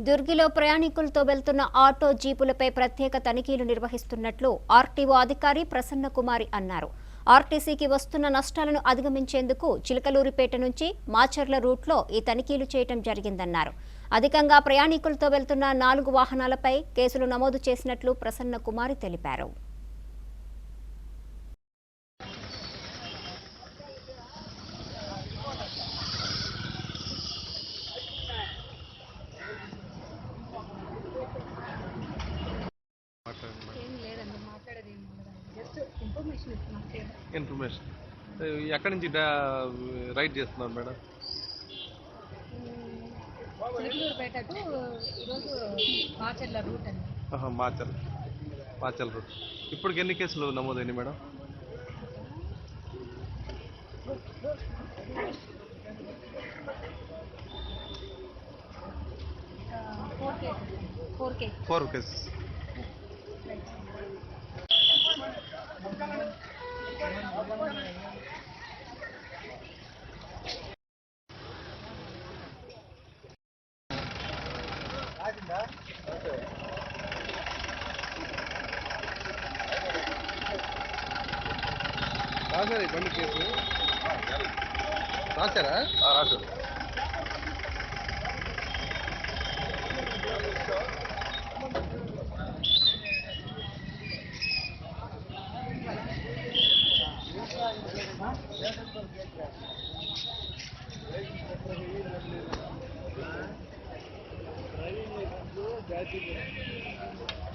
దుర్గిలో ప్రయాణికులతో వెళ్తున్న ఆటో జీపులపై ప్రత్యేక తనిఖీలు నిర్వహిస్తున్నట్లు ఆర్టీఓ అధికారి ప్రసన్న కుమారి అన్నారు. ఆర్టీసీకి వస్తున్న నష్టాలను అధిగమించేందుకు చిలకలూరిపేట నుంచి మాచర్ల రూట్లో ఈ తనిఖీలు చేయటం జరిగిందన్నారు. అధికంగా ప్రయాణికులతో వెళ్తున్న నాలుగు వాహనాలపై కేసులు నమోదు చేసినట్లు ప్రసన్న కుమారి తెలిపారు. ఇన్ఫర్మేషన్ ఎక్కడి నుంచి రైడ్ చేస్తున్నారు మేడం? మాచల్ మాచల్ రూట్ ఇప్పటికి ఎన్ని కేసులు నమోదైనాయి madam? Four cases four cases four cases రాశారు బండి కేసు రాశారా రాశారు Gracias.